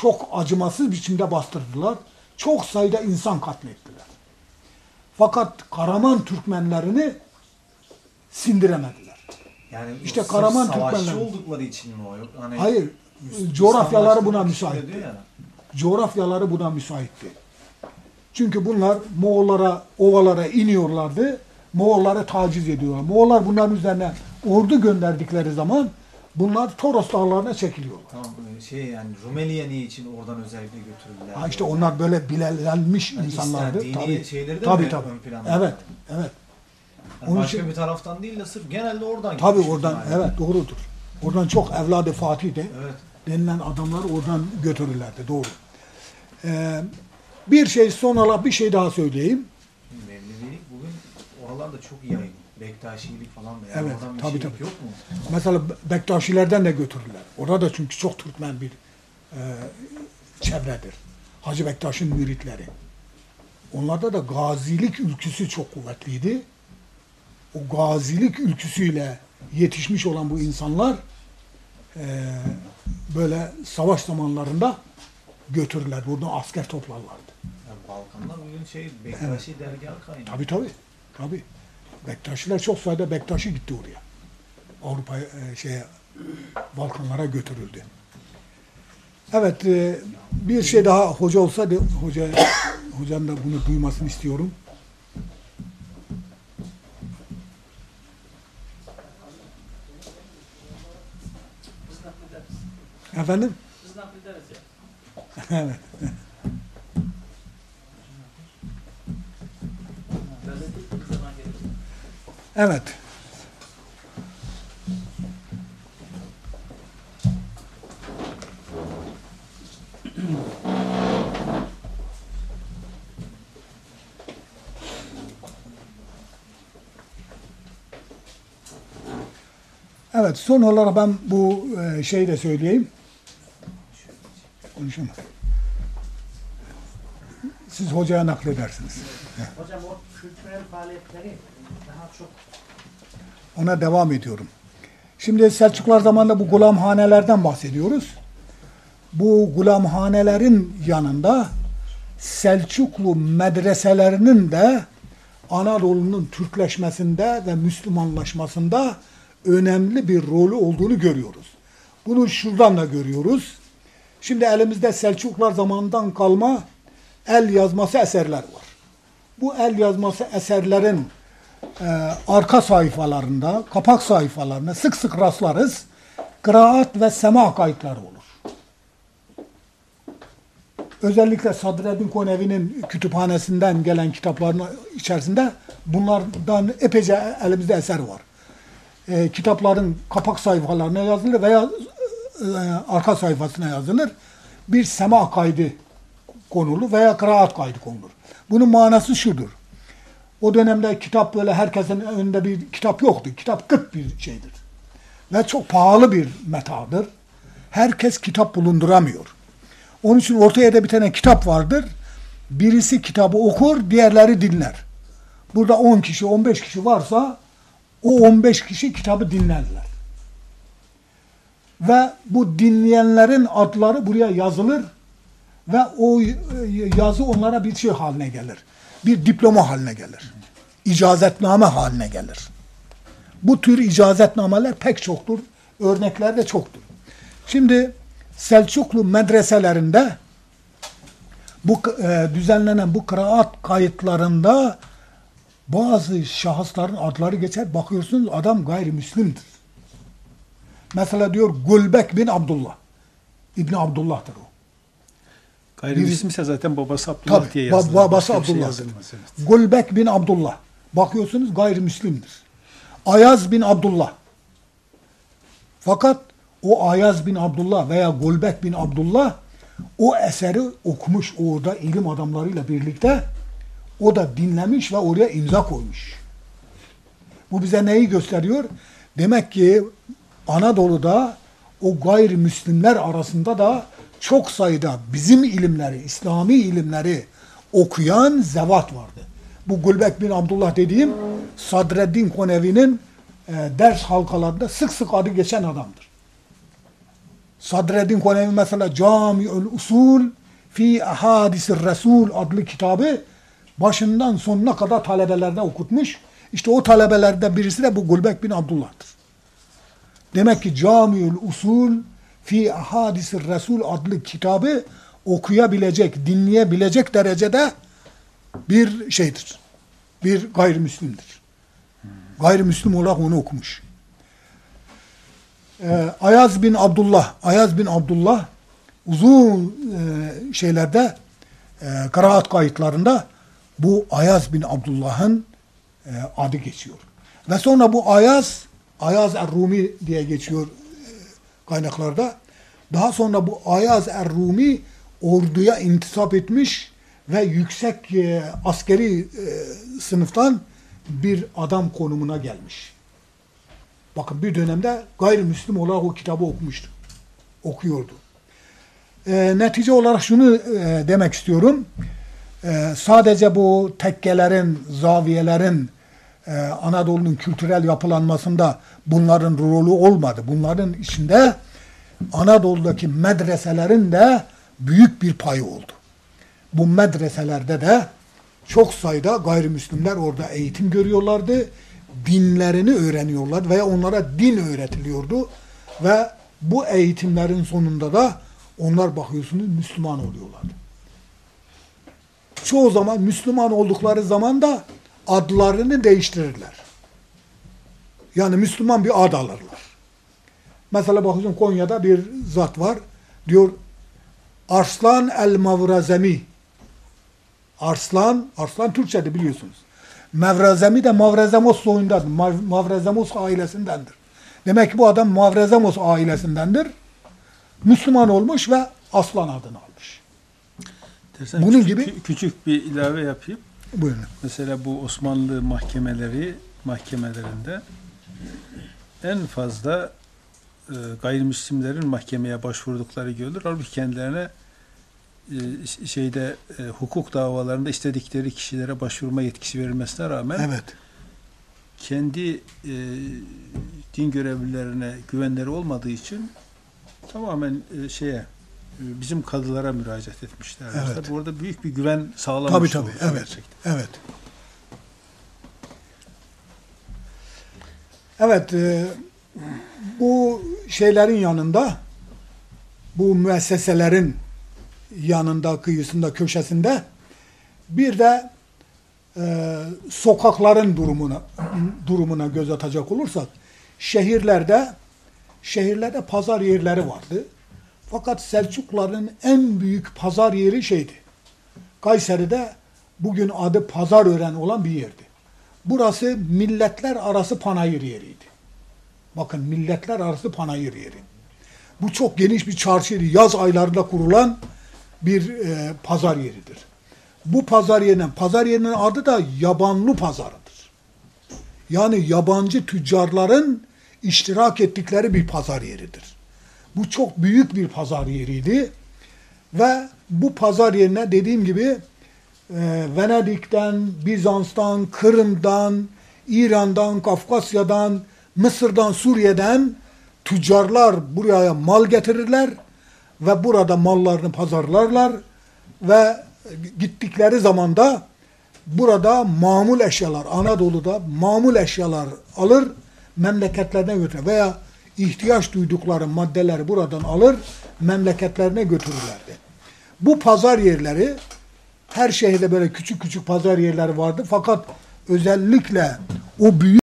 çok acımasız biçimde bastırdılar. Çok sayıda insan katlettiler. Fakat Karaman Türkmenlerini sindiremediler. Yani İşte Karaman Türkmenler. oldukları için mi o? Hani Hayır, coğrafyaları buna savaşçı müsait. diyor ya. Coğrafyaları buna müsaitti. Çünkü bunlar Moğollara, ovalara iniyorlardı. Moğolları taciz ediyorlar. Moğollar bunların üzerine ordu gönderdikleri zaman bunlar Toros dağlarına çekiliyorlar. Tamam şey yani Rumeliye niye için oradan özellikle götürüldüler? Ha işte onlar böyle bilellenmiş Yani insanlardı. Dini Tabii, şeyleri de tabii, tabii. ön planda? Evet, evet. Yani Onun başka için- bir taraftan değil de sırf genelde oradan Tabii oradan, yani. evet doğrudur. Oradan çok evladı Fatih de Evet. denilen adamlar oradan götürürlerdi, doğru. Ee, bir şey son olarak bir şey daha söyleyeyim. Mevlevilik bugün oralarda çok yaygın. Bektaşilik falan. Yani Evet, oradan bir tabii, şey tabii. yok mu? Mesela Bektaşilerden de götürürler. Orada da çünkü çok Türkmen bir e, çevredir. Hacı Bektaş'ın müritleri. Onlarda da gazilik ülküsü çok kuvvetliydi. O gazilik ülküsüyle yetişmiş olan bu insanlar e, böyle savaş zamanlarında götürürler. Buradan asker toplarlardı. Yani Balkanlar bugün şey Bektaşi dergah kaynağı. Tabii tabii. Tabii. Bektaşiler çok sayıda Bektaşi gitti oraya. Avrupa e, şeye Balkanlara götürüldü. Evet, e, bir şey daha hoca olsa da hoca hocanın da bunu duymasını istiyorum. Efendim? Evet. Evet. Evet, son olarak ben bu e, şeyi de söyleyeyim. Konuşamam. Siz hocaya nakledersiniz. Hocam o kültürel faaliyetleri daha çok Ona devam ediyorum. Şimdi Selçuklar zamanında bu gulamhanelerden bahsediyoruz. Bu gulamhanelerin yanında Selçuklu medreselerinin de Anadolu'nun Türkleşmesinde ve Müslümanlaşmasında önemli bir rolü olduğunu görüyoruz. Bunu şuradan da görüyoruz. Şimdi elimizde Selçuklar zamanından kalma el yazması eserler var. Bu el yazması eserlerin e, arka sayfalarında, kapak sayfalarında sık sık rastlarız. Kıraat ve sema kayıtları olur. Özellikle Sadreddin Konevi'nin kütüphanesinden gelen kitapların içerisinde bunlardan epeyce elimizde eser var. E, kitapların kapak sayfalarına yazılır veya e, arka sayfasına yazılır. Bir sema kaydı konulur veya kıraat kaydı konulur. Bunun manası şudur. O dönemde kitap böyle herkesin önünde bir kitap yoktu. Kitap kıt bir şeydir. Ve çok pahalı bir metadır. Herkes kitap bulunduramıyor. Onun için ortaya da bir tane kitap vardır. Birisi kitabı okur, diğerleri dinler. Burada 10 kişi, 15 kişi varsa o 15 kişi kitabı dinlerler. Ve bu dinleyenlerin adları buraya yazılır ve o e, yazı onlara bir şey haline gelir. Bir diploma haline gelir. İcazetname haline gelir. Bu tür icazetnameler pek çoktur. Örnekler de çoktur. Şimdi Selçuklu medreselerinde bu e, düzenlenen bu kıraat kayıtlarında bazı şahısların adları geçer. Bakıyorsunuz adam gayrimüslimdir. Mesela diyor Gülbek bin Abdullah. İbni Abdullah'tır o. Gayrimüslimse zaten babası Abdullah Tabii, diye yazılır. babası şey Abdullah. yazılmaz, evet. Gülbek bin Abdullah. Bakıyorsunuz gayrimüslimdir. Ayaz bin Abdullah. Fakat o Ayaz bin Abdullah veya Gülbek bin Abdullah o eseri okumuş orada ilim adamlarıyla birlikte o da dinlemiş ve oraya imza koymuş. Bu bize neyi gösteriyor? Demek ki Anadolu'da o gayrimüslimler arasında da çok sayıda bizim ilimleri, İslami ilimleri okuyan zevat vardı. Bu Gülbek bin Abdullah dediğim Sadreddin Konevi'nin e, ders halkalarında sık sık adı geçen adamdır. Sadreddin Konevi mesela Cami'ül Usul fi Ahadisir Resul adlı kitabı başından sonuna kadar talebelerine okutmuş. İşte o talebelerden birisi de bu Gulbek bin Abdullah'tır. Demek ki Camiül Usul fi Ahadisir Resul adlı kitabı okuyabilecek, dinleyebilecek derecede bir şeydir. Bir gayrimüslimdir. Gayrimüslim olarak onu okumuş. Ee, Ayaz bin Abdullah, Ayaz bin Abdullah uzun e, şeylerde e, kıraat kayıtlarında bu Ayaz bin Abdullah'ın e, adı geçiyor. Ve sonra bu Ayaz, Ayaz er-Rumi diye geçiyor kaynaklarda. Daha sonra bu Ayaz er-Rumi orduya intisap etmiş ve yüksek e, askeri e, sınıftan bir adam konumuna gelmiş. Bakın bir dönemde gayrimüslim olarak o kitabı okumuştu. Okuyordu. E, netice olarak şunu e, demek istiyorum. E, sadece bu tekkelerin, zaviyelerin, e, Anadolu'nun kültürel yapılanmasında bunların rolü olmadı. Bunların içinde Anadolu'daki medreselerin de büyük bir payı oldu. Bu medreselerde de çok sayıda gayrimüslimler orada eğitim görüyorlardı. Dinlerini öğreniyorlar veya onlara din öğretiliyordu. Ve bu eğitimlerin sonunda da onlar bakıyorsunuz Müslüman oluyorlardı. Çoğu zaman Müslüman oldukları zaman da adlarını değiştirirler. Yani Müslüman bir ad alırlar. Mesela bakıyorsun Konya'da bir zat var. Diyor Arslan el-Mavrazemi. Arslan, Arslan Türkçe'de biliyorsunuz. Mevrazemi de Mavrezemos soyundadır. Mav- Mavrezemos ailesindendir. Demek ki bu adam Mavrezemos ailesindendir. Müslüman olmuş ve Aslan adını almış. Dersen Bunun küçük, gibi- küçük bir ilave yapayım. Buyurun. Mesela bu Osmanlı mahkemeleri mahkemelerinde en fazla e, gayrimüslimlerin mahkemeye başvurdukları görülür. Halbuki kendilerine e, şeyde e, hukuk davalarında istedikleri kişilere başvurma yetkisi verilmesine rağmen Evet. kendi e, din görevlilerine güvenleri olmadığı için tamamen e, şeye bizim kadılara müracaat etmişler. Evet. Tabii orada büyük bir güven sağlamış. Tabii tabii. Evet. gerçekten. Evet. Evet. e, bu şeylerin yanında bu müesseselerin yanında, kıyısında, köşesinde bir de e, sokakların durumuna durumuna göz atacak olursak şehirlerde şehirlerde pazar yerleri vardı. Fakat Selçukluların en büyük pazar yeri şeydi. Kayseri'de bugün adı Pazarören olan bir yerdi. Burası milletler arası panayır yeriydi. Bakın milletler arası panayır yeri. Bu çok geniş bir çarşıydı. Yaz aylarında kurulan bir e, pazar yeridir. Bu pazar yerinin, pazar yerinin adı da Yabanlı Pazarıdır. Yani yabancı tüccarların iştirak ettikleri bir pazar yeridir. Bu çok büyük bir pazar yeriydi. Ve bu pazar yerine dediğim gibi e, Venedik'ten, Bizans'tan, Kırım'dan, İran'dan, Kafkasya'dan, Mısır'dan, Suriye'den tüccarlar buraya mal getirirler ve burada mallarını pazarlarlar ve gittikleri zaman da burada mamul eşyalar, Anadolu'da mamul eşyalar alır, memleketlerine götürür veya ihtiyaç duydukları maddeleri buradan alır, memleketlerine götürürlerdi. Bu pazar yerleri her şehirde böyle küçük küçük pazar yerleri vardı fakat özellikle o büyük